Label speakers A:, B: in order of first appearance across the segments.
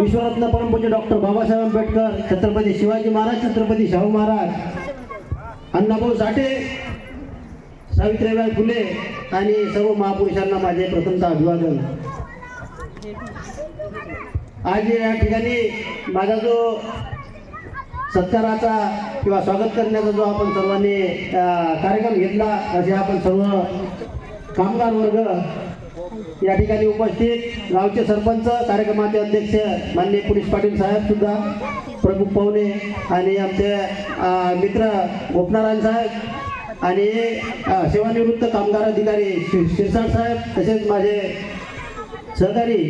A: विश्वरत्न परमपूज्य डॉक्टर बाबासाहेब आंबेडकर छत्रपती शिवाजी महाराज छत्रपती शाहू महाराज अण्णाभाऊ साठे सावित्रीबाई फुले आणि सर्व महापुरुषांना माझे प्रथमतः अभिवादन. आज या ठिकाणी माझा जो सत्काराचा किंवा स्वागत करण्याचा जो आपण सर्वांनी कार्यक्रम घेतला असे आपण सर्व कामगार वर्ग या ठिकाणी उपस्थित गावचे सरपंच कार्यक्रमाचे अध्यक्ष माननीय पोलीस पाटील साहेब सुद्धा प्रमुख पाहुणे आणि आमचे मित्र गोपनारायण साहेब आणि सेवानिवृत्त कामगार अधिकारी शिरसाट साहेब तसेच माझे सहकारी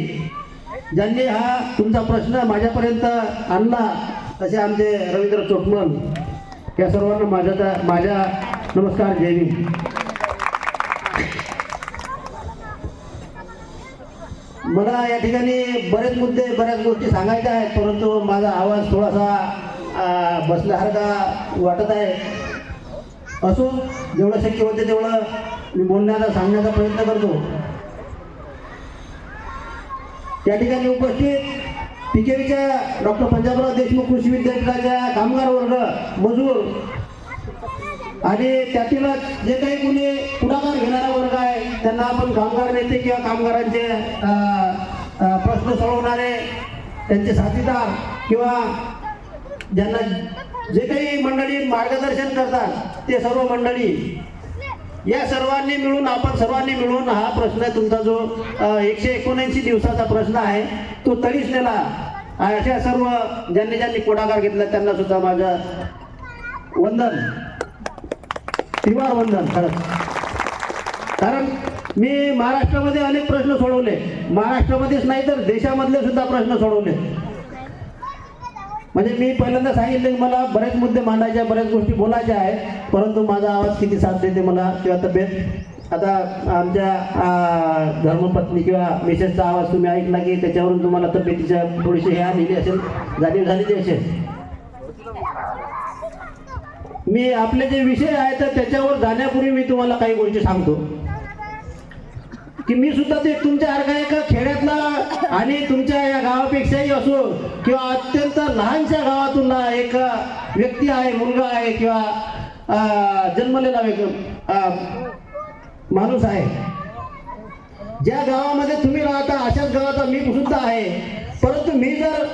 A: ज्यांनी हा तुमचा प्रश्न माझ्यापर्यंत आणला तसे आमचे रवींद्र चोटमल या सर्वांना माझ्या माझ्या नमस्कार जय मला या ठिकाणी बरेच मुद्दे बऱ्याच गोष्टी सांगायच्या आहेत परंतु माझा आवाज थोडासा बसल्यासारखा वाटत आहे. असो जेवढं शक्य होते तेवढं मी बोलण्याचा सांगण्याचा प्रयत्न करतो. या ठिकाणी उपस्थित पिकेवीच्या डॉक्टर पंजाबराव देशमुख कृषी विद्यापीठाच्या कामगार वर्ग मजूर आणि त्यातीलच जे काही कुणी पुढाकार घेणारा वर्ग आहे त्यांना आपण कामगार नेते किंवा कामगारांचे प्रश्न सोडवणारे त्यांचे साथीदार किंवा ज्यांना जे काही मंडळी मार्गदर्शन करतात ते सर्व मंडळी या सर्वांनी मिळून आपण सर्वांनी मिळून हा प्रश्न आहे तुमचा जो एकशे एकोणऐंशी दिवसाचा प्रश्न आहे तो तरीच नेला अशा सर्व ज्यांनी ज्यांनी पुढाकार घेतला त्यांना सुद्धा माझं वंदन. त्रिवार वंदन खरंच. कारण मी महाराष्ट्रामध्ये अनेक प्रश्न सोडवले. महाराष्ट्रामध्येच नाही तर देशामधले सुद्धा प्रश्न सोडवले. म्हणजे मी पहिल्यांदा सांगितले की मला बरेच मुद्दे मांडायचे बऱ्याच गोष्टी बोलायच्या आहेत परंतु माझा आवाज किती साथ देते मला किंवा तब्येत? आता आमच्या धर्मपत्नी किंवा मिसेसचा आवाज तुम्ही ऐकला की त्याच्यावरून तुम्हाला तब्येतीच्या थोडीशी हे आलेली असेल जाणीव झालेली असेल. मी आपले जे विषय आहेत तर त्याच्यावर जाण्यापूर्वी मी तुम्हाला काही गोष्टी सांगतो. की मी सुद्धा ते तुमच्यासारखा एका खेड्यातला आणि तुमच्या या गावापेक्षाही असो किंवा अत्यंत लहानशा गावातून एक व्यक्ती आहे मुलगा आहे किंवा जन्मलेला व्यक्ती माणूस आहे. ज्या गावामध्ये तुम्ही राहता अशाच गावाचा मी सुद्धा आहे. परंतु मी जर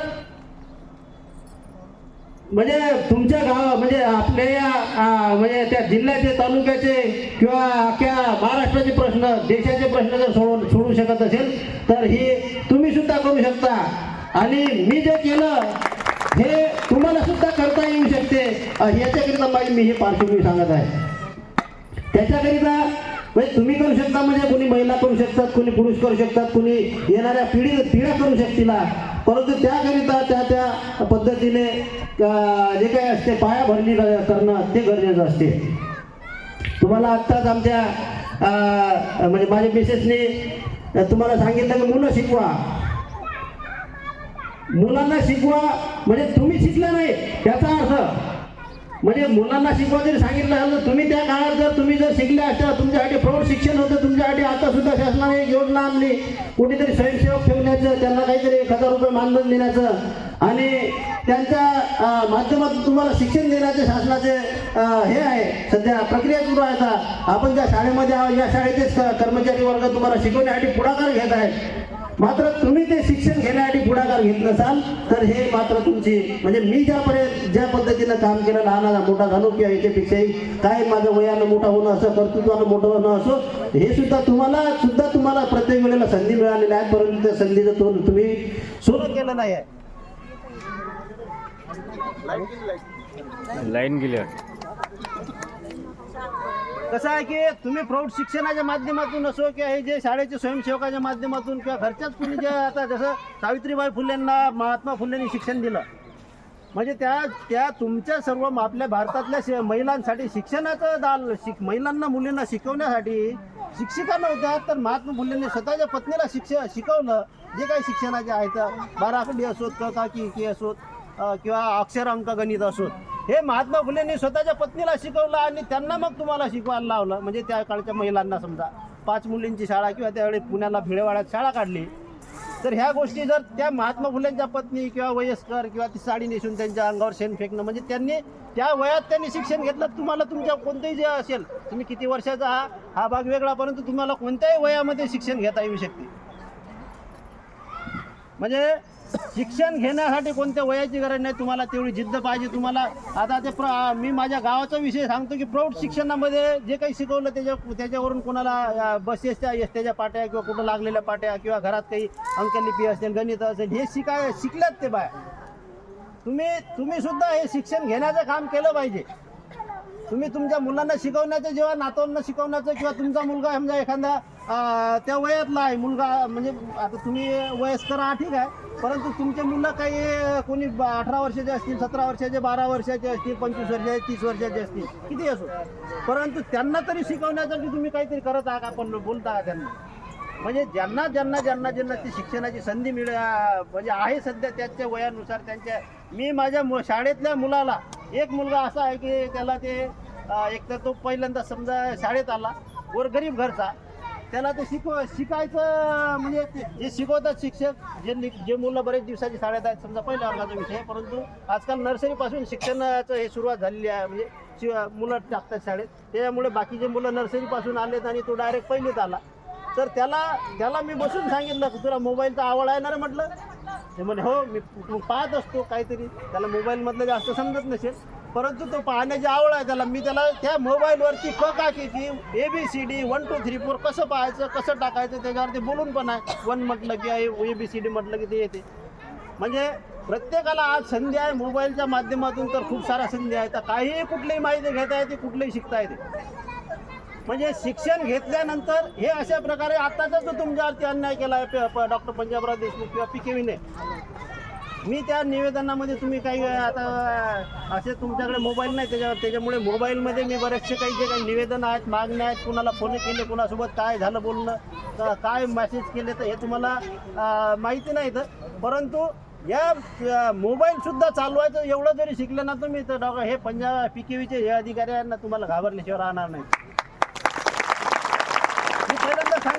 A: म्हणजे तुमच्या गाव म्हणजे आपल्या या म्हणजे त्या जिल्ह्याचे तालुक्याचे किंवा अख्ख्या महाराष्ट्राचे प्रश्न देशाचे प्रश्न जर सोडवून सोडू शकत असेल तर हे तुम्ही सुद्धा करू शकता. आणि मी जे केलं हे तुम्हाला सुद्धा करता येऊ शकते. याच्याकरिता माझी मी हे पार्श्वभूमी सांगत आहे. त्याच्याकरिता म्हणजे तुम्ही करू शकता म्हणजे कोणी महिला करू शकतात कोणी पुरुष करू शकतात कोणी येणाऱ्या पिढी पिढ्या करू शकतील. परंतु त्याकरिता त्या त्या पद्धतीने जे काही असते पाया भरणी करणं ते गरजेचं असते. तुम्हाला आत्ताच आमच्या म्हणजे माझ्या मिसेसने तुम्हाला सांगितलं की मुलं शिकवा. मुलांना शिकवा म्हणजे तुम्ही शिकला नाही त्याचा अर्थ म्हणजे मुलांना शिकवा जरी सांगितलं असेल तर तुम्ही त्या काळात जर तुम्ही जर शिकले असता तुमच्यासाठी प्रौढ शिक्षण होतं तुमच्यासाठी आता सुद्धा शासनाने एक योजना आणली. कुठेतरी स्वयंसेवक ठेवण्याचं त्यांना काहीतरी एक हजार रुपये मानधन देण्याचं. आणि त्यांच्या माध्यमातून तुम्हाला शिक्षण देण्याचे शासनाचे हे आहे. सध्या प्रक्रिया सुरू आहे आता. आपण ज्या शाळेमध्ये आहोत या शाळेचेच कर्मचारी वर्ग तुम्हाला शिकवण्यासाठी पुढाकार घेत आहेत. मात्र तुम्ही ते शिक्षण घेण्यासाठी पुढाकार घेत नसाल तर हे मात्र तुमची म्हणजे मी ज्यापर्यंत ज्या पद्धतीनं काम केलं लहानाचा मोठा झालो किंवा याच्यापेक्षाही काय माझं वयानं मोठा होणं असं कर्तृत्वानं मोठं होणं असो हे सुद्धा तुम्हाला सुद्धा तुम्हाला प्रत्येक वेळेला संधी मिळालेली आहे परंतु त्या संधीचं तो तुम्ही सोडून केलं नाही आहे.
B: लाईन गेली
A: कसं आहे की तुम्ही प्रौढ शिक्षणाच्या माध्यमातून असो किंवा हे जे शाळेचे स्वयंसेवकाच्या माध्यमातून किंवा घरच्याच कुणी जे आता जसं सावित्रीबाई फुलेंना महात्मा फुलेंनी शिक्षण दिलं. म्हणजे त्या त्या तुमच्या सर्व आपल्या भारतातल्या शे- महिलांसाठी शिक्षणाचं दाल शिक महिलांना मुलींना शिकवण्यासाठी शिक्षिका नव्हत्या तर महात्मा फुलेंनी स्वतःच्या पत्नीला शिक्ष शिकवलं. जे काही शिक्षणाचे आहेत बाराखडी असोत क का की असोत किंवा अक्षर अंक गणित असोत हे महात्मा फुलेंनी स्वतःच्या पत्नीला शिकवलं आणि त्यांना मग तुम्हाला शिकवायला लावलं. म्हणजे त्या काळच्या महिलांना समजा. पाच मुलींची शाळा किंवा त्यावेळी पुण्याला भिडेवाड्यात शाळा काढली. तर ह्या गोष्टी जर त्या महात्मा फुलेंच्या पत्नी किंवा वयस्कर किंवा ती साडी नेसून त्यांच्या अंगावर शेण फेकणं म्हणजे त्यांनी त्या वयात त्यांनी शिक्षण घेतलं तुम्हाला तुमच्या कोणतंही जे असेल तुम्ही किती वर्षाचा हा हा भाग वेगळा परंतु तुम्हाला कोणत्याही वयामध्ये शिक्षण घेता येऊ शकते. म्हणजे शिक्षण घेण्यासाठी कोणत्या वयाची गरज नाही तुम्हाला तेवढी जिद्द पाहिजे. तुम्हाला आता ते प्र मी माझ्या गावाचा विषय सांगतो की प्रौढ शिक्षणामध्ये जे काही शिकवलं त्याच्या त्याच्यावरून कोणाला बसेसच्या त्याच्या पाट्या किंवा कुठं लागलेल्या पाट्या किंवा घरात काही अंकलिपी असेल गणित असेल हे शिकाय शिकल्यात ते बाय तुम्ही तुम्ही सुद्धा हे शिक्षण घेण्याचं काम केलं पाहिजे. तुम्ही तुमच्या मुलांना शिकवण्याचं जेव्हा नातवांना शिकवण्याचं किंवा तुमचा मुलगा समजा एखादा अं, त्या वयातला आहे मुलगा म्हणजे आता तुम्ही वयस्कर आहात ठीक आहे परंतु तुमचे मुलं काही कोणी ब- अठरा वर्षाचे असतील सतरा वर्षाचे बारा वर्षाचे असतील पंचवीस वर्षाचे तीस वर्षाचे असतील किती असो. परंतु त्यांना तरी शिकवण्यासाठी तुम्ही काहीतरी करत आहात आपण बोलता आहात त्यांना. म्हणजे ज्यांना ज्यांना ज्यांना ज्यांना ती शिक्षणाची संधी मिळ म्हणजे आहे सध्या त्याच्या वयानुसार त्यांच्या मी माझ्या मु- शाळेतल्या मुलाला एक मुलगा असा आहे की त्याला ते अं, एक तर तो पहिल्यांदा समजा शाळेत आला गोरगरीब घरचा त्याला ते शिकव शिकायचं म्हणजे ते- जे शिकवतात शिक्षक जे नि- जे मुलं बरेच दिवसाची शाळेत आहेत समजा पहिल्या वर्गाचा विषय आहे, परंतु आजकाल नर्सरीपासून शिक्षणाचं हे सुरुवात झालेली आहे म्हणजे शि- मुलं टाकतात शाळेत. त्याच्यामुळे बाकीचे मुलं नर्सरीपासून आलेत आणि तो डायरेक्ट पहिलीत आला. तर त्याला त्याला मी बसून सांगितलं की तुला मोबाईलचा आवड आहे ना रे? म्हटलं. ते म्हणे हो मी पाहत असतो काहीतरी. त्याला मोबाईलमधलं जास्त समजत नसेल. परंतु तो पाहण्याची आवड आहे त्याला. मी त्याला त्या मोबाईलवरती क का काकीची A B C D one two three four कसं पाहायचं कसं टाकायचं त्याच्यावरती बोलून पण आहे. वन म्हटलं की ए बी सी डी म्हटलं की ते येते. म्हणजे प्रत्येकाला आज संधी आहे मोबाईलच्या माध्यमातून तर खूप साऱ्या संधी आहेत. तर काहीही कुठलीही माहिती घेता येते कुठलीही शिकता येते. म्हणजे शिक्षण घेतल्यानंतर हे अशा प्रकारे आताचा जो तुमच्यावरती अन्याय केला आहे डॉक्टर पंजाबराव देशमुख किंवा पी के विने मी त्या निवेदनामध्ये तुम्ही काही आता असे तुमच्याकडे मोबाईल नाही त्याच्यावर त्याच्यामुळे मोबाईलमध्ये मी बरेचसे काही जे काही निवेदन आहेत मागण्या आहेत कुणाला फोन केले कुणासोबत काय झालं बोलणं का- काय मेसेज केले तर हे तुम्हाला माहिती नाही तर. परंतु या मोबाईलसुद्धा चालवायचं एवढं जरी शिकलं ना तुम्ही तर डॉक्टर हे पंजाब पी के व्हीचे हे अधिकारी आहेत ना तुम्हाला घाबरल्याशिवाय राहणार नाही मी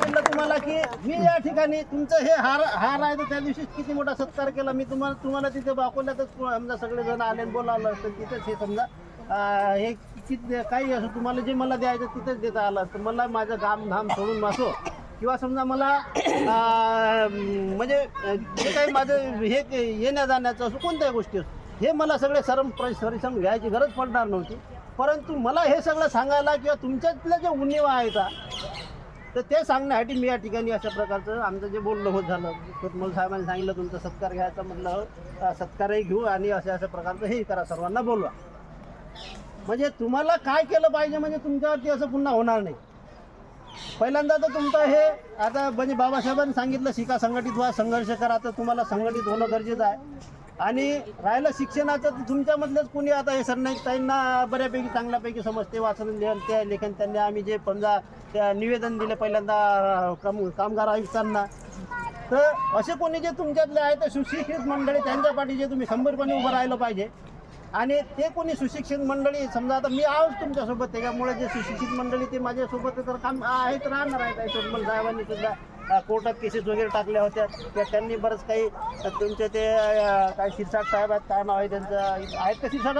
A: पहिल्यांदा सांगितलं तुम्हाला की मी या ठिकाणी तुमचं हे हार हार आहे तर त्या दिवशी किती मोठा सत्कार केला. मी तुम्हाला तुम्हाला तिथे अकोल्यातच समजा सगळेजण आले आणि बोलावलं असतं तिथेच हे समजा हे किती काही असं तुम्हाला जे मला द्यायचं तिथेच देता आलं असतं. मला माझं गाम धाम सोडून मासो किंवा समजा मला म्हणजे जे काही माझं हे येण्या जाण्याचं असो कोणत्याही गोष्टी असो हे मला सगळे सरम परिश्रम घ्यायची गरज पडणार नव्हती. परंतु मला हे सगळं सांगायला किंवा तुमच्यातल्या ज्या उणीवा आहेत तर ते सांगण्यासाठी मी या ठिकाणी अशा प्रकारचं आमचं जे बोलणं होत झालं कोतमल साहेबांनी सांगितलं तुमचा सत्कार घ्यायचा म्हटलं सत्कारही घेऊ आणि अशा अशा प्रकारचं हे करा सर्वांना बोलवा. म्हणजे तुम्हाला काय केलं पाहिजे म्हणजे तुमच्यावरती असं पुन्हा होणार नाही. पहिल्यांदा तर तुमचं हे आता म्हणजे बाबासाहेबांनी सांगितलं शिका संघटित व्हा संघर्ष करा तर तुम्हाला संघटित होणं गरजेचं आहे. आणि राहिलं शिक्षणाचं तर तुमच्यामधलंच कोणी आता हे सरनाईक ताईंना बऱ्यापैकी चांगल्यापैकी समजते वाचन लिहन त्या लेखन त्यांनी. आम्ही जे समजा त्या निवेदन दिलं पहिल्यांदा कम काम कामगार आयुक्तांना. तर असे कोणी जे तुमच्यातले आहे सुशिक्षित मंडळी त्यांच्या पाठी जे तुम्ही शंभरपणे उभं राहिलं पाहिजे. आणि ते कोणी सुशिक्षित मंडळी समजा आता मी आहोत तुमच्यासोबत त्याच्यामुळे जे सुशिक्षित मंडळी ते माझ्यासोबत तर काम आहेत राहणार आहेत साहेबांनी सुद्धा. कोर्टात केसेस वगैरे टाकल्या होत्या. त्या त्यांनी बरंच काही तुमचे ते काय शिरसाट साहेब आहेत काय नाव आहे त्यांचं? आहेत का शिरसाट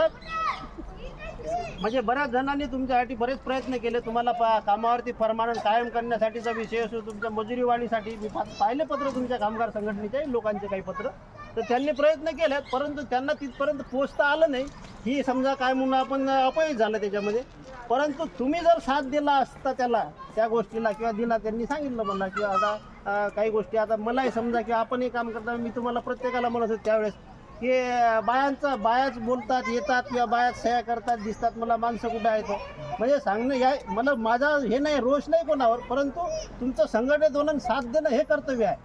A: म्हणजे बऱ्याच जणांनी तुमच्यासाठी बरेच प्रयत्न केले. तुम्हाला पा कामावरती परमानंट कायम करण्यासाठीचा विषय असो तुमच्या मजुरीवाढीसाठी. मी पा- पाहिले पत्र तुमच्या कामगार संघटनेचे लोकांचे काही पत्र? तर त्यांनी प्रयत्न केले परंतु त्यांना तिथपर्यंत पोचता आलं नाही. ही समजा काय म्हणून आपण अपयश झालं त्याच्यामध्ये. परंतु तुम्ही जर साथ दिला असता त्याला त्या गोष्टीला किंवा दिला त्यांनी सांगितलं मला किंवा आता काही गोष्टी आता मलाही समजा की आपणही काम करता मी तुम्हाला प्रत्येकाला म्हणत होतो त्यावेळेस की बायांचा बायाच बोलतात येतात किंवा बायाच सह्या करतात दिसतात मला माणसं कुठं आहेत. म्हणजे सांगणं या मला माझा हे नाही रोष नाही कोणावर परंतु तुमचं संघटित होणं साथ देणं हे कर्तव्य आहे.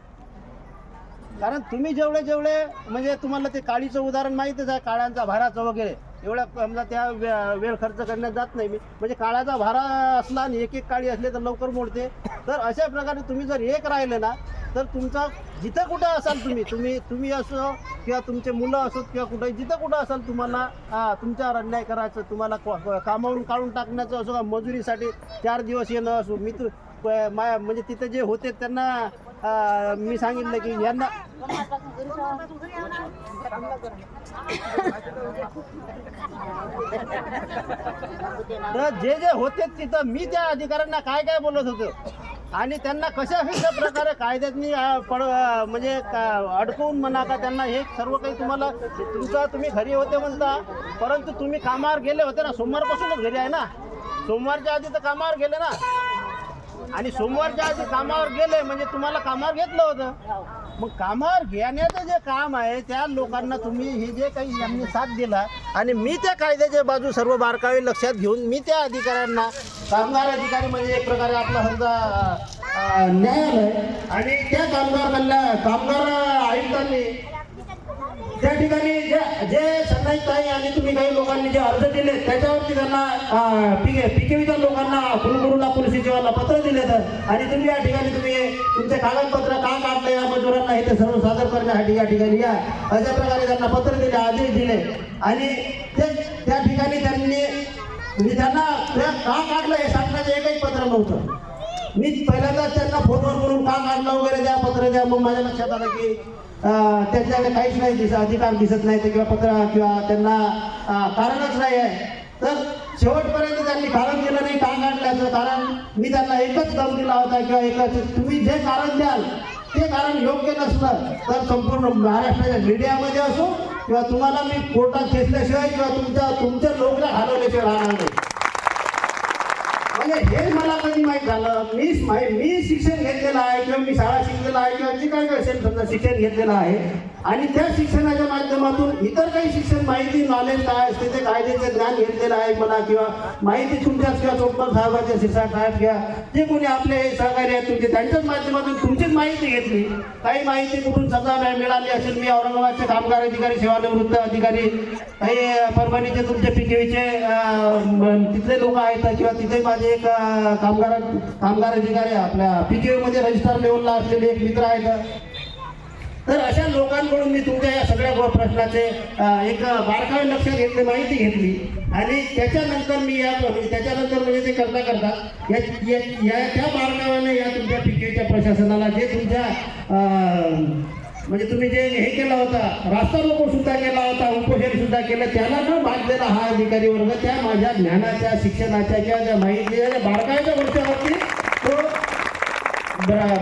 A: कारण तुम्ही जेवढे जेवढे म्हणजे तुम्हाला ते काळीचं उदाहरण माहीतच आहे काळ्यांचा भाराचं वगैरे. एवढ्या समजा त्या वे- वेळ खर्च करण्यात जात नाही. मी म्हणजे काळाचा भारा असला आणि एक एक काळी असले तर लवकर मोडते. तर अशा प्रकारे तुम्ही जर एक राहिले ना तर तुमचा जिथं कुठं असाल तुम्ही तुम्ही तुम्ही असो किंवा तुमचे मुलं असोत किंवा कुठे जिथं कुठं असाल तुम्हाला हां तुमच्यावर अन्याय करायचं तुम्हाला कामावरून काढून टाकण्याचं असो का मजुरीसाठी चार दिवस येणं असो मी तू माया म्हणजे तिथे जे होते त्यांना अं, मी सांगितलं की यांना तर जे जे होते तिथं मी त्या अधिकाऱ्यांना काय काय बोलत होतो. आणि त्यांना कशा कशा प्रकारे कायद्यातनी अं, पड अं, म्हणजे का- अडकवून म्हणा का त्यांना हे सर्व काही तुम्हाला तुमचा तुम्ही घरी होते म्हणता परंतु तुम्ही कामावर गेले होते ना सोमवारपासूनच घरी आहे ना? सोमवारच्या आधी तर कामावर गेले ना? आणि सोमवारच्या आधी कामावर गेले म्हणजे तुम्हाला कामावर घेतलं होतं. मग कामावर घेण्याचं जे काम आहे त्या लोकांना तुम्ही हे जे काही यांनी साथ दिला आणि मी त्या कायद्याच्या बाजू सर्व बारकावे लक्षात घेऊन मी त्या अधिकाऱ्यांना कामगार अधिकारी म्हणजे एक प्रकारे आपला समजा न्यायालय आणि त्या कामगार कल्याण कामगार आयुक्तांनी त्या ठिकाणी जे जे संघायुक्त आहे आणि तुम्ही काही लोकांनी जे अर्ज दिले त्याच्यावरती त्यांना पिके पिकेविच्या लोकांना कुलगुरूला पोलीस जीवाला पत्र दिले तर आणि तुम्ही या ठिकाणी तुम्ही तुमचे कागदपत्र का काढले या मजुरांना हे ते सर्व सादर करण्यासाठी या ठिकाणी या. अशा प्रकारे त्यांना पत्र दिले आदेश दिले. आणि ते त्या ठिकाणी त्यांनी म्हणजे त्यांना का काढलं हे सांगण्याचं एकही पत्र नव्हतं. मी पहिल्यांदा त्यांना फोनवर करून का काढलं वगैरे द्या पत्र द्या मग माझ्या लक्षात आलं की त्यांच्याकडे काहीच नाही दिसत अधिकार दिसत नाही ते किंवा पत्र किंवा त्यांना कारणच नाही आहे. तर शेवटपर्यंत त्यांनी कारण दिलं नाही का काढल्याचं कारण मी त्यांना एकच दम दिला होता किंवा एकच तुम्ही जे कारण द्याल ते कारण योग्य नसलं तर संपूर्ण महाराष्ट्राच्या मीडियामध्ये असो किंवा तुम्हाला मी कोर्टात खेचल्याशिवाय किंवा तुमच्या तुमच्या लोकला हलवल्याशिवाय राहणार नाही. नाही माहीत झालं. मी माहीत मी शिक्षण घेतलेलं आहे किंवा मी शाळा शिकलेला आहे किंवा जे काही असेल समजा शिक्षण घेतलेलं आहे. आणि त्या शिक्षणाच्या माध्यमातून इतर काही शिक्षण माहिती नॉलेज काय असते ते कायद्याचे ज्ञान घेतलेलं आहे मला किंवा माहिती तुमच्याच किंवा चोपकर साहेबाच्या शिक्षा साहेब घ्या. जे कोणी आपले सहकारी आहेत तुमचे त्यांच्याच माध्यमातून तुमचीच माहिती घेतली. काही माहिती कुठून समजा मिळाली असेल मी औरंगाबादचे कामगार अधिकारी सेवानिवृत्त अधिकारी काही परभणीचे तुमचे पिकेवीचे तिथले लोक आहेत किंवा तिथे माझे एक कामगार कामगार कामगार अधिकारी आपल्या पिकेवीमध्ये रजिस्टर लेवलला असलेले एक मित्र आहेत. तर अशा लोकांकडून मी तुमच्या या सगळ्या प्रश्नाचे एक बारकावे लक्षात घेतले माहिती घेतली. आणि त्याच्यानंतर मी या म्हणजे त्याच्यानंतर म्हणजे ते करता करता या या- त्या बारकाव्याने या तुमच्या पिकेच्या प्रशासनाला जे तुमच्या म्हणजे तुम्ही जे हे केला होता रास्ता रोको सुद्धा केला होता उपोषण सुद्धा केलं त्याला न भागलेला हा अधिकारी वर्ग त्या माझ्या ज्ञानाच्या शिक्षणाच्या किंवा ज्या माहितीच्या त्या बारकाव्याच्या वर्षावरती तो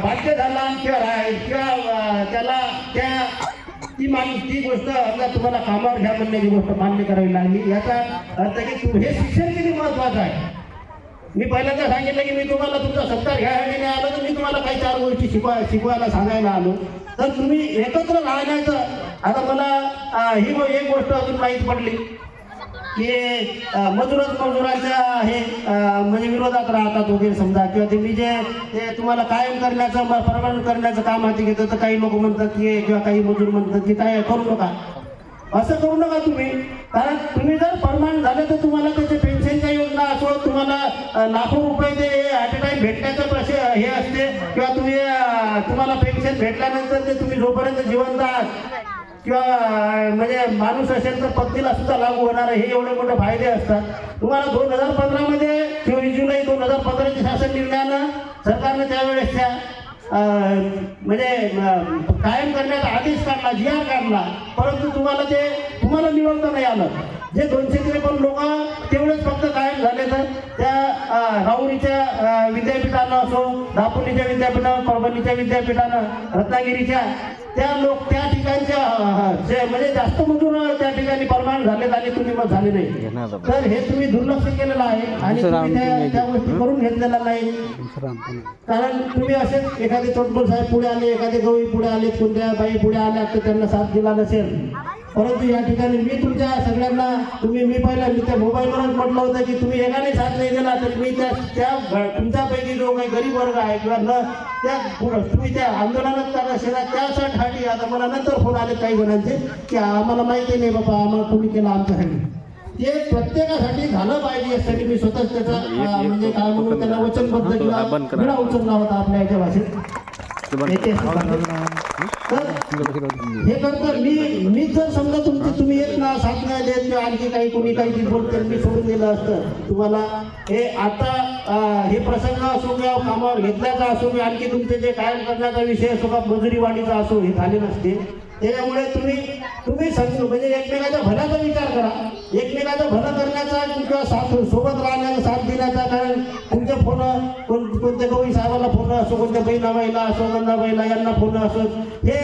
A: बाध्य झाला किंवा किंवा त्याला त्या ती माणूस ती गोष्ट आता तुम्हाला कामावर घ्या म्हणण्याची गोष्ट मान्य करावी लागली. याचा अर्थ की तू हे शिक्षण किती महत्वाचं आहे? मी पहिल्यांदा सांगितलं की मी तुम्हाला तुमचा सत्कार घ्यायला नाही आलो तर मी तुम्हाला काही चार गोष्टी शिकवा शिकवायला सांगायला आलो. तर तुम्ही एकत्र राहण्याचं आता मला ही एक गोष्ट अजून माहीत पडली. की मजुरच मजुराच्या हे म्हणजे विरोधात राहतात वगैरे समजा. किंवा ते मी जे ते तुम्हाला कायम करण्याचं परमानंट करण्याचं काम हाती घेतं तर काही लोक म्हणतात की किंवा काही मजूर म्हणतात की काय करू नका. असं करू नका तुम्ही. कारण तुम्ही जर परमानंट झाले तर तुम्हाला त्याचे पेन्शनच्या तुम्हाला लाखो रुपये ते ॲट अ टाइम भेटण्याचं प्रश्न हे असते किंवा तुम्ही तुम्हाला पेन्शन भेटल्यानंतर ते तुम्ही जोपर्यंत जिवंत आहात किंवा म्हणजे माणूस असेल तर पत्नीला सुद्धा लागू होणार हे एवढे मोठे फायदे असतात. तुम्हाला दोन हजार पंधरामध्ये किंवा जुलै दोन हजार पंधराच्या शासन निर्णयानं सरकारनं त्यावेळेस त्या म्हणजे कायम करण्याचा आदेश काढला जी आर काढला. परंतु तुम्हाला ते तुम्हाला निवडता नाही आलं. जे दोनशे त्रेपन्न लोक तेवढेच फक्त कायम झाले तर त्या राहुरीच्या विद्यापीठानं असो दापोलीच्या विद्यापीठानं परभणीच्या विद्यापीठानं रत्नागिरीच्या त्या लोक त्या ठिकाणच्या म्हणजे जास्त मजूर त्या ठिकाणी परमानंट झालेत आणि तुम्ही मग झाले नाही. तर हे तुम्ही दुर्लक्ष केलेलं आहे आणि तुम्ही त्या गोष्टी करून घेतलेल्या नाही. कारण तुम्ही असेच एखादे चोटपूर साहेब पुढे आले एखादे गवई पुढे आले कोणत्या बाई पुढे आल्या तर त्यांना साथ दिला नसेल. परंतु या ठिकाणी मी तुमच्या सगळ्यांना तुम्ही मी पहिला मी त्या मोबाईलवरच म्हटलं होतं की तुम्ही एकाने साथ नाही दिला तर मी त्या त्या तुमच्यापैकी जो काही गरीब वर्ग आहे किंवा न त्या तुम्ही त्या आंदोलनात करत असेल त्यासाठी आता मला नंतर फोन आले काही जणांचे की आम्हाला माहिती नाही बाबा आम्हाला कोणी केलं आमच्यासाठी ते प्रत्येकासाठी झालं पाहिजे यासाठी मी स्वतःच त्याचा म्हणजे काय म्हणून त्याला वचनबद्ध किंवा उचलला होता आपल्या याच्या भाषेत हे? करतो मी मी जर समजा तुमची तुम्ही येत ना साथ नाही देत किंवा आणखी काही कोणी काही बोलते मी सोडून दिलं असतं तुम्हाला हे आता हे प्रसंग असो किंवा कामावर घेतल्याचा असो किंवा आणखी तुमचे जे कायम करण्याचा विषय असो का मजुरी वाढीचा असो हे झाले नसते. त्याच्यामुळे तुम्ही तुम्ही समजू म्हणजे एकमेकाच्या भल्याचा विचार करा. एकमेकाचं भलं करण्याचा किंवा साथ सोबत राहण्याचा साथ देण्याचा कारण तुमचे फोन कोण कोणत्या गवई साहेबाला फोन असो कोणत्या बहिणाबाईला असो गंगाबाईला यांना फोन असो हे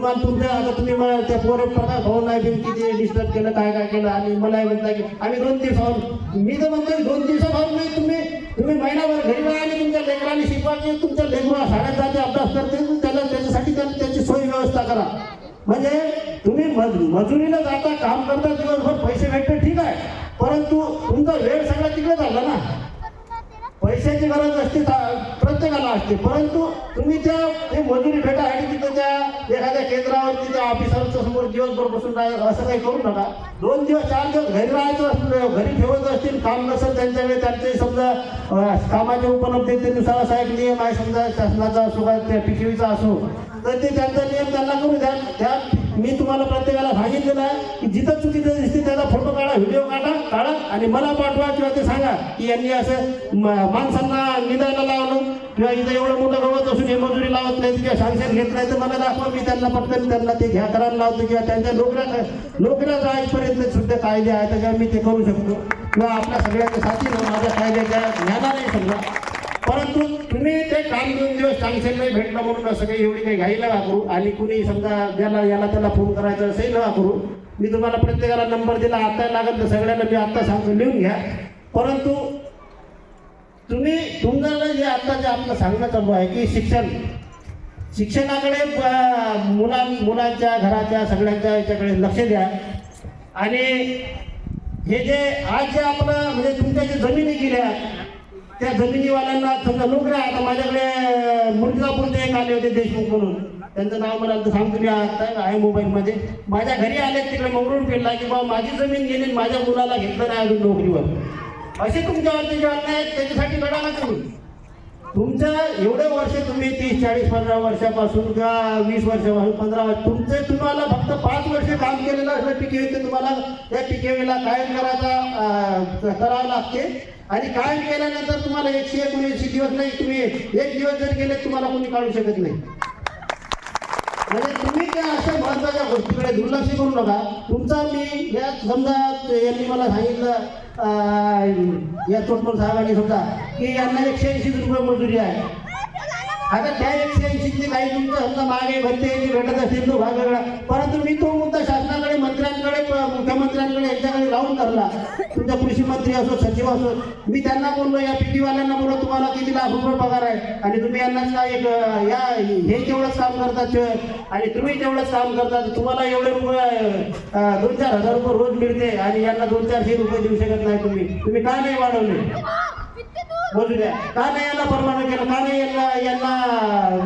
A: बसले तुमच्या आता तुम्ही मला त्या पोरे प्रकाश भाऊ नाही बिन किती डिस्टर्ब केलं काय काय केलं आणि मला म्हणता की आम्ही दोन दिवसावर मी तर म्हणतो दोन दिवसाभाव नाही तुम्ही. तुम्ही महिनाभर घरी राहा आणि तुमच्या लेकरांनी शिकवायचे तुमच्या लेकरा शाळेत जाते अभ्यास करते त्याला त्याच्यासाठी त्याला त्याची सोय व्यवस्था करा. म्हणजे तुम्ही मजुरीला जाता काम करता दिवसभर पैसे भेटते ठीक आहे. परंतु तुमचा वेळ सगळा तिकडे झाला ना. पैशाची गरज असते प्रत्येकाला असते. परंतु तुम्ही त्या ते मजुरी भेटासाठी तिथं त्या एखाद्या केंद्रावर तिथे ऑफिसरच्या समोर दिवसभर बसून राहायचं असं काही करू नका. दोन दिवस चार दिवस घरी राहायचं असतील घरी ठेवत असतील काम नसेल त्यांच्याकडे त्यांचे समजा अं, कामाच्या उपलब्धतेनुसार असा एक नियम आहे समजा शासनाचा असो का त्या पिशवीचा असो तर ते त्यांचा नियम त्यांना करू द्या. त्या मी तुम्हाला प्रत्येकाला सांगितलेलं आहे की जिथं चुकीचं दिसते त्याचा फोटो काढा व्हिडिओ काढा काढा आणि मला पाठवा किंवा ते सांगा की यांनी असं माणसांना निदायला लावलं. किंवा इथं एवढं मोठं गवत असून हे मजुरी लावत नाही किंवा सँक्शन घेत नाही तर मला दाखवा. मी त्यांना पटकन त्यांना ते घ्या करायला लावतो किंवा त्यांच्या नोकऱ्या नोकऱ्या जायपर्यंत सुद्धा कायदे आहेत किंवा मी ते करू शकतो. किंवा आपल्या सगळ्यांच्या साथीनं माझ्या कायद्याच्या ज्ञानाने समजा. परंतु तुम्ही ते काम दोन दिवस चांगले नाही भेटलं म्हणून असं काही एवढी काही घाईला वापरू. आणि कुणी समजा ज्याला याला त्याला फोन करायचा असंही न करू मी तुम्हाला प्रत्येकाला नंबर दिला आता लागत तर सगळ्यांना मी आत्ता सांगतो लिहून घ्या. परंतु तुम्ही तुम्हाला जे आता जे आपलं सांगणं चालू आहे की शिक्षण शिक्षणाकडे मुलां मुलांच्या घराच्या सगळ्यांच्या याच्याकडे लक्ष द्या. आणि हे जे आज जे आपलं म्हणजे तुमच्या जे जमिनी गेल्या त्या जमिनीवाल्यांना समजा नोकऱ्या आता माझ्याकडे मुर्तिजापूरचे एक आले होते देशमुख म्हणून. त्यांचं नाव मला सांगतो मी आता आहे मोबाईलमध्ये माझ्या घरी आले तिकडे मंगळूर फिरला की बाबा माझी जमीन गेली आणि माझ्या मुलाला घेतलं नाही अजून नोकरीवर. असे तुमच्यावरती जे नाही त्याच्यासाठी लढा ना तुम्ही. तुमच्या एवढे वर्ष तुम्ही तीस चाळीस पंधरा वर्षापासून किंवा वीस वर्षापासून पंधरा वर्ष तुमचे तुम्हाला फक्त पाच वर्ष काम केलेलं असलं पिकेवीचं तुम्हाला त्या पिकेवीला कायम करायचा करावं लागते. आणि कायम केल्यानंतर तुम्हाला एकशे एकोणऐंशी दिवस नाही तुम्ही एक दिवस जर गेले तुम्हाला कोणी काढू शकत नाही. म्हणजे तुम्ही त्या अशा महत्त्वाच्या गोष्टीकडे दुर्लक्ष करू नका. तुमचा मी या समजा यांनी मला सांगितलं या चोटमोल साहेबांनी समजा की यांना एकशे ऐंशी रुपये मजुरी आहे. आता त्या एकशे काही तुमचं समजा मागे भरते भेटत असेल तो भाग वेगळा परंतु मी तो मुद्दा शासनाकडे मंत्र्यांकडे मुख्यमंत्र्यांकडे यांच्याकडे लावून धरला. तुमच्या कृषी मंत्री असो सचिव असो मी त्यांना बोललो या पिटीवाल्यांना बोललो तुम्हाला किती लाख रुपये पगार आहे? आणि तुम्ही यांना काय एक या हे तेवढंच काम करतात आणि तुम्ही तेवढंच काम करतात तुम्हाला एवढे रुपये दोन चार हजार रुपये रोज मिळते आणि यांना दोन चारशे रुपये देऊ शकत नाही तुम्ही. तुम्ही का नाही वाढवले? बोलू द्या. का नाही यांना परवानगी केलं? का नाही यांना यांना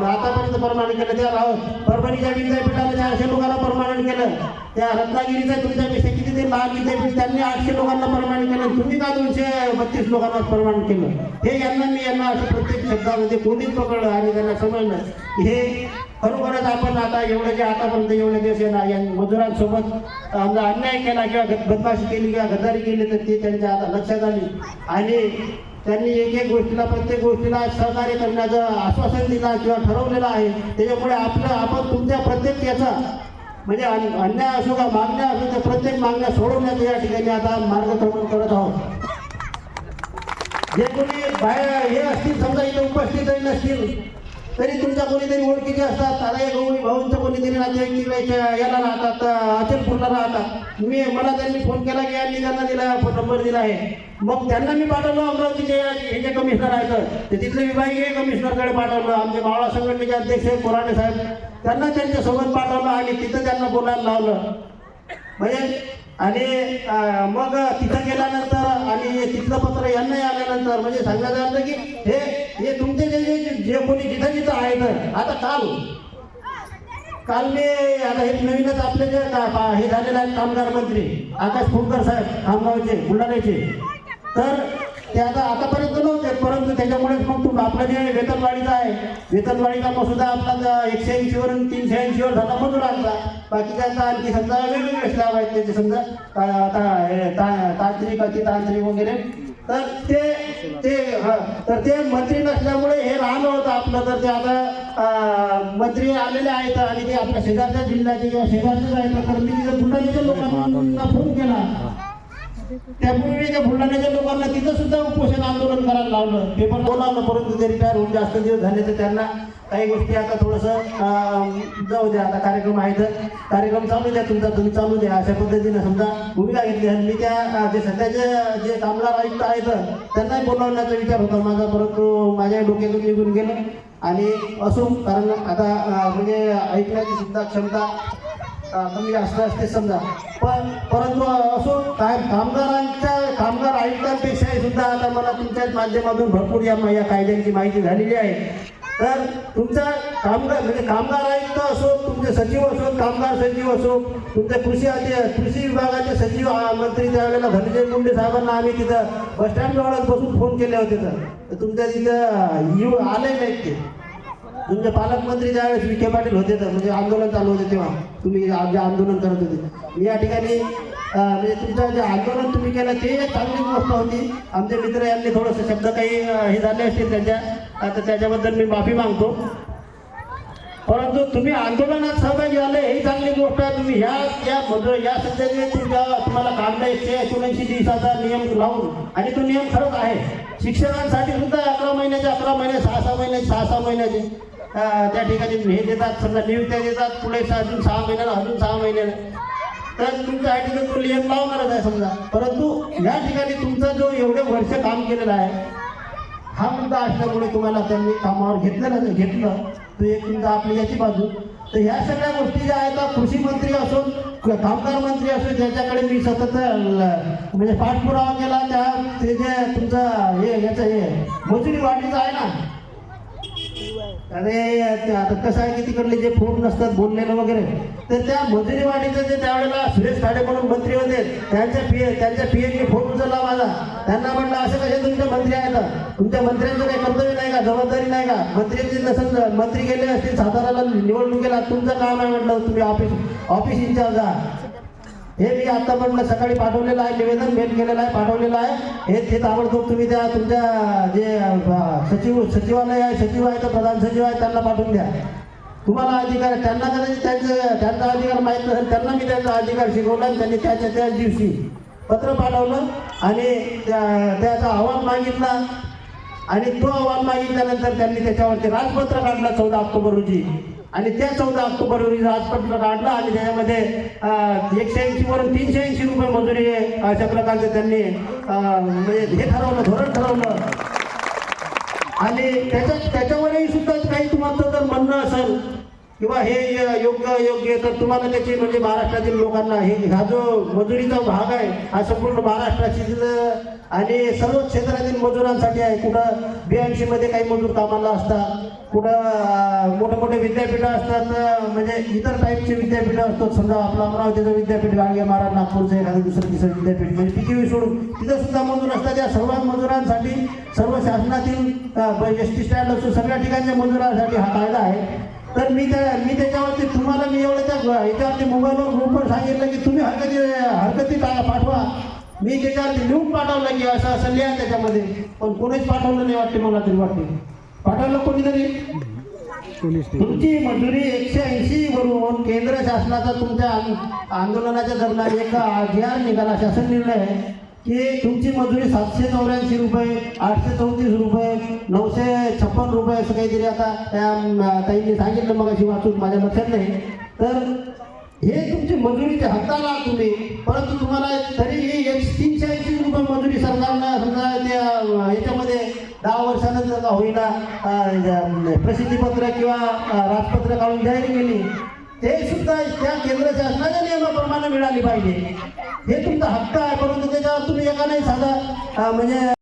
A: आतापर्यंत परवानगी केलं? त्या राव परभणीच्या विद्यापीठाला चारशे लोकांना परमानंट केलं. त्या रत्नागिरीचा तुमच्यापेक्षा किती ते लहान विद्यापीठ त्यांनी आठशे लोकांना परमानंट केलं. तुम्ही का दोनशे बत्तीस लोकांना परमानंट केलं? हे यांना मी यांना असं प्रत्येक शब्दामध्ये कोणीच पकडलं आणि त्यांना समजलं. की हे खरोखरच आपण आता एवढे जे आतापर्यंत एवढे दिवस आहे ना या मजुरांसोबत आमचा अन्याय केला किंवा गद- बदमाशी केली किंवा गद्दारी केली तर ते त्यांच्या आता लक्षात आली. आणि त्यांनी एक एक गोष्टीला प्रत्येक गोष्टीला सहकार्य करण्याचं आश्वासन दिलं किंवा ठरवलेलं आहे. त्याच्यामुळे आपलं आपण तुमच्या प्रत्येक याचा म्हणजे अन- अन्याय असो का मागण्या असो त्या प्रत्येक मागण्या सोडवण्याचं या ठिकाणी आता मार्गक्रमण करत आहोत. जे कोणी बाहेर हे असतील समजा इथे उपस्थित नसतील तरी तुमच्या कोणीतरी ओळखीचे असतात. आता गौरी भाऊंचं कोणीतरी नातेवाईक तिकडे याला राहतात अचलपूरला राहतात. मी मला त्यांनी फोन केला की यांनी त्यांना दिला फोन नंबर दिला आहे. मग त्यांना मी पाठवलं अमरावतीचे हे कमिशनर आहेत ते तिथले विभागीय कमिशनरकडे पाठवलं. आमचे मावळा संघटनेचे अध्यक्ष कोराणे कोराडे साहेब. त्यांना त्यांच्यासोबत पाठवलं आणि तिथं त्यांना बोलायला लावलं. म्हणजे आणि मग तिथं गेल्यानंतर आणि तिथलं पत्र यांनाही आल्यानंतर म्हणजे सांगण्यात आलं की हे हे तुमचे जे जे जे कोणी जिथं जिथं आहेत आता काल काल मी आता हे नवीनच आपले जे हे झालेले आहेत कामगार मंत्री आकाश फुंकर साहेब खामगावचे बुलढाण्याचे. तर ते आता आतापर्यंत नव्हते परंतु त्याच्यामुळेच मग आपलं जे वेतनवाढीचं आहे वेतनवाढीचा मसुदा आपला एकशे ऐंशीवरून तीनशे ऐंशीवर झाला मजुरांचा बाकीच्या आणखी समजा वेगवेगळे स्लॅब आहेत त्याचे समजा तांत्रिक अति तांत्रिक वगैरे. तर ते ते हा, तर ते मंत्री नसल्यामुळे हे राहिलं होतं आपलं. तर ते आता मंत्री आलेले आहेत आणि ते आपल्या शेजारच्या जिल्ह्याचे किंवा शेजारचेच आहेत तर मी तिथे लोकांना फोन केला. त्यापूर्वी त्या बुलढाण्याच्या लोकांना तिथं सुद्धा उपोषण आंदोलन करायला लावलं. पेपर बोलावलं परंतु ते रिटायर होऊन जास्त दिवस झाले तर त्यांना काही गोष्टी आता थोडंसं जाऊ द्या आता कार्यक्रम आहे तर कार्यक्रम चालू द्या तुमचा तुम्ही चालू द्या. अशा पद्धतीने समजा भूमिका घेतली. आणि मी त्या जे सध्याचे जे कामगार आयुक्त आहेत त्यांनाही बोलावण्याचा विचार होता. माझा परंतु माझ्या डोक्यातून निघून गेलं. आणि असो कारण आता म्हणजे ऐकण्याची सुद्धा क्षमता कमी जास्त असते समजा. पण परंतु काय कामगारांच्या कामगार आयुक्तांपेक्षाही सुद्धा आता मला तुमच्याच माध्यमातून भरपूर या या कायद्यांची माहिती झालेली आहे. तर तुमचा कामगार म्हणजे कामगार आयुक्त असो तुमचे सचिव असो कामगार सचिव असो तुमच्या कृषी कृषी विभागाचे सचिव मंत्री त्यावेळेला धनंजय मुंडे साहेबांना आम्ही तिथं बसस्टँड जवळच बसून फोन केले होते तर. तर तुमच्या तिथं येऊ आले नाहीत ते. तुमचे पालकमंत्री ज्यावेळेस विखे पाटील होते तर म्हणजे आंदोलन चालू होते तेव्हा. तुम्ही आमचे आंदोलन करत होते. मी या ठिकाणी म्हणजे तुमचं जे आंदोलन तुम्ही केलं ते चांगली गोष्ट होती. आमचे मित्र यांनी थोडंसं शब्द काही हे झाले असतील त्यांच्या. आता त्याच्याबद्दल मी माफी मागतो. परंतु तुम्ही आंदोलनात सहभागी झाले ही चांगली गोष्ट आहे. तुम्ही ह्या या मधुर या सध्याने तुमच्या तुम्हाला काढलं एकशे एकोणऐंशी दिवसाचा नियम लावून. आणि तो नियम खरंच आहे. शिक्षकांसाठी सुद्धा अकरा महिन्याचे अकरा महिने सहा सहा महिन्याचे सहा सहा महिन्याचे. त्या ठिकाणी हे देतात समजा नियुक्त्या देतात पुढे अजून सहा महिन्याला अजून सहा महिन्याला. तर तुमच्या तर तो नियम लावणारच आहे समजा. परंतु या ठिकाणी तुमचं जो एवढे वर्ष काम केलेलं आहे हा मुद्दा असल्यामुळे तुम्हाला त्यांनी कामावर घेतलेलं घेतलं. तर एक तुमचा आपली याची बाजू. तर ह्या सगळ्या गोष्टी ज्या आहेत कृषी मंत्री असो कामगार मंत्री असो ज्याच्याकडे मी सतत म्हणजे पाठपुरावा केला त्या ते जे तुमचं हे याचं हे मजुरी वाढीचं आहे ना अरे आता कसं आहे की तिकडले जे फोन नसतात बोललेलं वगैरे तर त्या मजुरीवाडीचे जे त्यावेळेला सुरेश खाडे म्हणून मंत्री होते त्यांच्या पी त्यांच्या पीएने फोन उचलला माझा. त्यांना म्हटलं असं कसे तुमचे मंत्री आहेत? तुमच्या मंत्र्यांचं काही कर्तव्य नाही का? जबाबदारी नाही का? मंत्र्यांची नसेल मंत्री गेले असतील साताराला निवडणुकीला तुमचं काम आहे म्हटलं तुम्ही ऑफिस ऑफिस इंचार्ज आहात. हे मी आता म्हटलं सकाळी पाठवलेलं आहे निवेदन मेल केलेलं आहे पाठवलेलं आहे. हे ते ताबडतोब तुम्ही त्या तुमच्या जे सचिव सचिवालय आहे सचिव आहे तर प्रधान सचिव आहे त्यांना पाठवून द्या. तुम्हाला अधिकार त्यांना कदाचित त्यांचं त्यांचा अधिकार माहीत नसेल त्यांना मी त्यांचा अधिकार शिकवला आणि त्यांनी त्याच्या त्याच दिवशी पत्र पाठवलं आणि त्या- त्याचा अहवाल मागितला. आणि तो अहवाल मागितल्यानंतर त्यांनी त्याच्यावरती राजपत्र काढलं चौदा ऑक्टोबर रोजी. आणि त्या चौदा ऑक्टोबर रोजी राजपत्र काढलं आणि त्याच्यामध्ये एकशे ऐंशी वरून तीनशे ऐंशी रुपये मजुरी आहे अशा प्रकारचं त्यांनी म्हणजे हे ठरवलं धोरण ठरवलं. आणि त्याच्या त्याच्यावरही सुद्धा काही तुम्हाला जर म्हणणं असेल किंवा हे योग्य योग्य तर तुम्हाला त्याची म्हणजे महाराष्ट्रातील लोकांना हे हा जो मजुरीचा भाग आहे हा संपूर्ण महाराष्ट्रातील आणि सर्व क्षेत्रातील मजुरांसाठी आहे. कुठं BMC काही मजूर कामाला असतात कुठं मोठे मोठे विद्यापीठं असतात म्हणजे इतर टाईपचे विद्यापीठं असतात. समजा आपलं अमरावतीचं विद्यापीठ गाडगे महाराज नागपूरचं एखादं दुसरं तिसरं विद्यापीठ. म्हणजे पीकेवी सोडून तिथं सुद्धा मजूर असतात. या सर्व मजुरांसाठी सर्व शासनातील एस टी स्टँड असो सगळ्या ठिकाणच्या मजुरांसाठी हा कायदा आहे. तर मी त्या मी त्याच्यावरती तुम्हाला मी एवढं त्या याच्यावरती मोबाईलवर ग्रुपवर सांगितलं की तुम्ही हरकती हरकती काय पाठवा. मी त्याच्यावरती लिहून पाठवलं की असं असं लिहा त्याच्यामध्ये. पण कोणीच पाठवलं नाही वाटते मला तरी वाटते. पाठवलं कोणीतरी तुमची मजुरी एकशे ऐंशी वरून केंद्र शासनाचा तुमच्या आंदोलनाच्या दरम्यान एक आर निघाला शासन निर्णय आहे की तुमची मजुरी सातशे चौऱ्याऐंशी रुपये आठशे चौतीस रुपये नऊशे छप्पन रुपये असं काहीतरी आता त्या अं, ताईंनी सांगितलं मग अशी वाचून माझ्या लक्षात नाही. तर हे तुमची मजुरीचे हक्काला आहात तुम्ही परंतु तुम्हाला तरीही एक तीनशे ऐंशी रुपये मजुरी सरकारनं समजा त्या याच्यामध्ये दहा वर्षानंतर का होईना प्रसिद्धीपत्र किंवा राजपत्र काढून जाहीर केली. ते सुद्धा त्या केंद्र शासनाच्या नियमाप्रमाणे मिळाली पाहिजे. हे तुमचा हक्क आहे परंतु त्याच्यावर तुम्ही एका नाही साधा म्हणजे